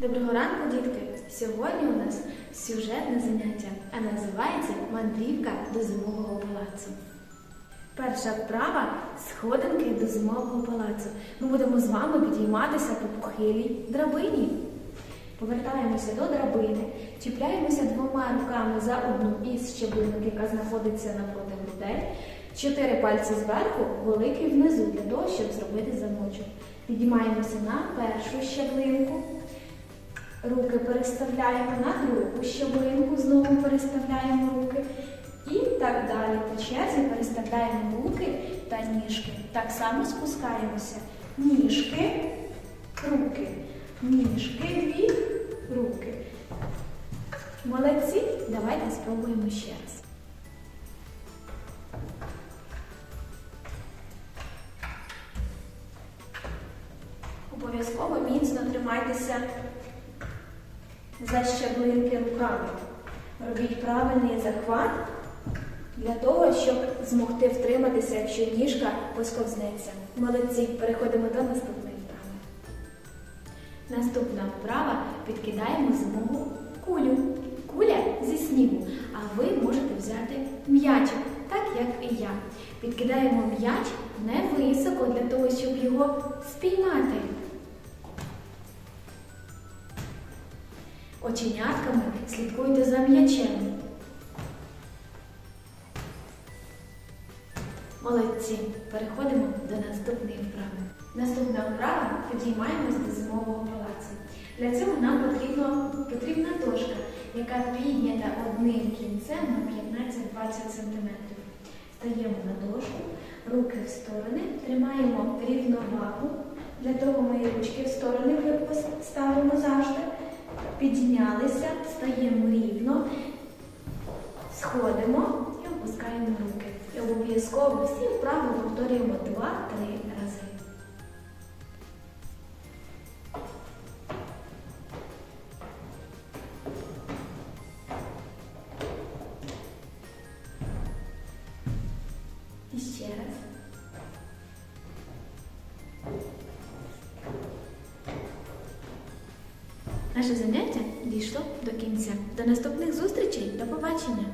Доброго ранку, дітки! Сьогодні у нас сюжетне заняття, а називається Мандрівка до зимового палацу. Перша вправа сходинки до зимового палацу. Ми будемо з вами підійматися по похилій драбині. Повертаємося до драбини, чіпляємося двома руками за одну із щеблинок, яка знаходиться напроти грудей. Чотири пальці зверху, великий внизу, для того, щоб зробити замочок. Підіймаємося на першу щеблинку. Руки переставляємо на другу щоблинку, знову переставляємо руки. І так далі. По черзі переставляємо руки та ніжки. Так само спускаємося. Ніжки, руки. Ніжки, дві, руки. Молодці. Давайте спробуємо ще раз. Обов'язково міцно тримайтеся за щаблинки руками. Робіть правильний захват для того, щоб змогти втриматися, якщо ніжка посковзнеться. Молодці, переходимо до наступної вправи. Наступна вправа підкидаємо зимову кулю. Куля зі снігу, а ви можете взяти м'ячик, так як і я. Підкидаємо м'яч невисоко для того, щоб його спіймати. Оченятками слідкуйте за м'ячем. Молодці. Переходимо до наступної вправи. Наступна вправа підіймаємось до зимового палацу. Для цього нам потрібно, потрібна дошка, яка піднята одним кінцем на 15-20 см. Стаємо на дошку, руки в сторони, тримаємо рівновагу. Для того ми ручки в сторони ставимо завжди. Піднялися, стаємо рівно, сходимо і опускаємо руки. І обов'язково всі вправи повторюємо 2-3 рази. І ще раз. Наше заняття дійшло до кінця. До наступних зустрічей. До побачення!